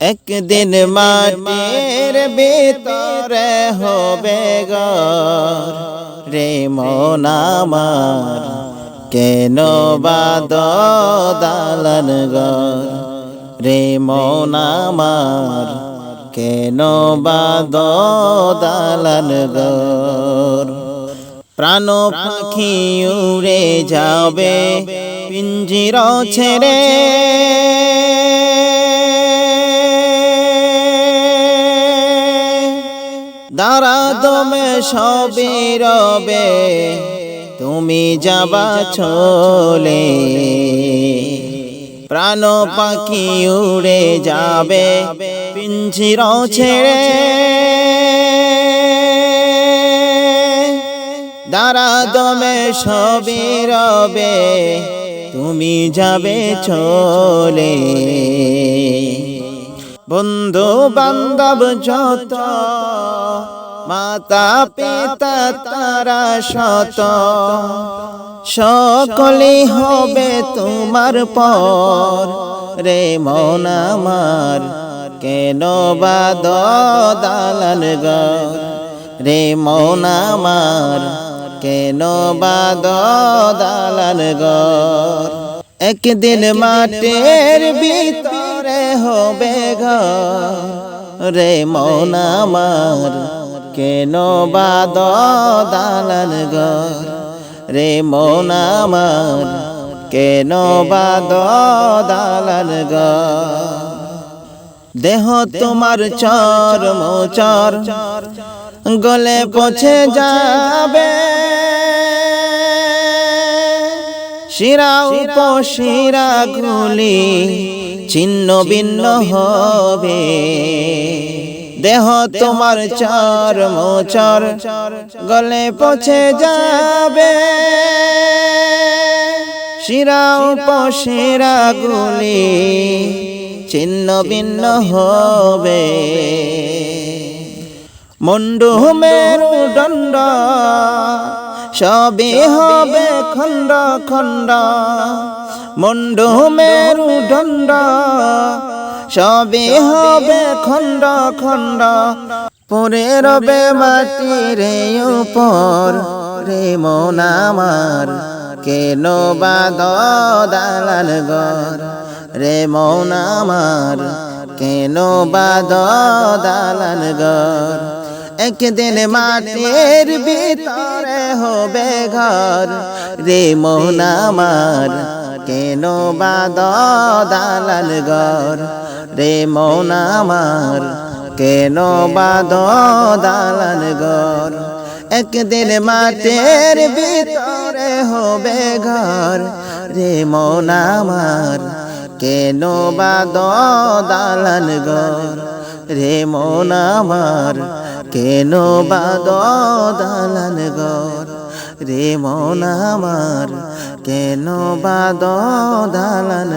একদিন মাটির ভিতরে হবে গর রে মন আমার, কেন বাদ দালান গর রে মন আমার, কেন বাদ দালান গর প্রাণ পাখি উড়ে যাবে, পিঞ্জির ছেড়ে। দাঁড়া দমে সবে রবে, তুমি যাবা চলে। প্রাণ পাখি উড়ে যাবে, পিঞ্জির ছেড়ে। দাঁড়া দমে সবে রবে, তুমি যাবে চলে। বন্ধু বান্ধব যত মাতা পিতা তারা শত সকলে হবে তোমার পর। রে মন আমার, কেন বাদ দালান রে মন আমার, কেন বাদ দালান একদিন মাটির ভিতরে হবে ঘর রে মন আমার। কেন বাদ দালান গর রে মন আমার? কেন বাদ দালান গর দেহ তোমার চর মোচর গলে পছে যাবে। শিরা উপশিরা গুলি ছিন্ন ভিন্ন হবে। দেহ তোমার চর মোচর গলে পছে যাবে। শিরা উপশিরা গুলি ছিন্ন ভিন্ন হবে। মুন্ডু মেরুদণ্ড সবে হবে খণ্ড খণ্ড মুন্ডু মেরুদণ্ড সবে হবে খণ্ড খণ্ড পরে রবে মাটির উপর। রে মন আমার কেন বাদ গর রে মন আমার কেন বাদ গর একদিন মাটির ভিতরে হবে ঘর। রে মন আমার, কেন বাদ দালান গর রে মন আমার, কেন বাদ দালান গর একদিন মাটির ভিতরে হবে ঘর। রে মন আমার, কেন বাদ দালান গর রে মন আমার কেন বাদ দালান গর? রে মন আমার কেন বাদ দালান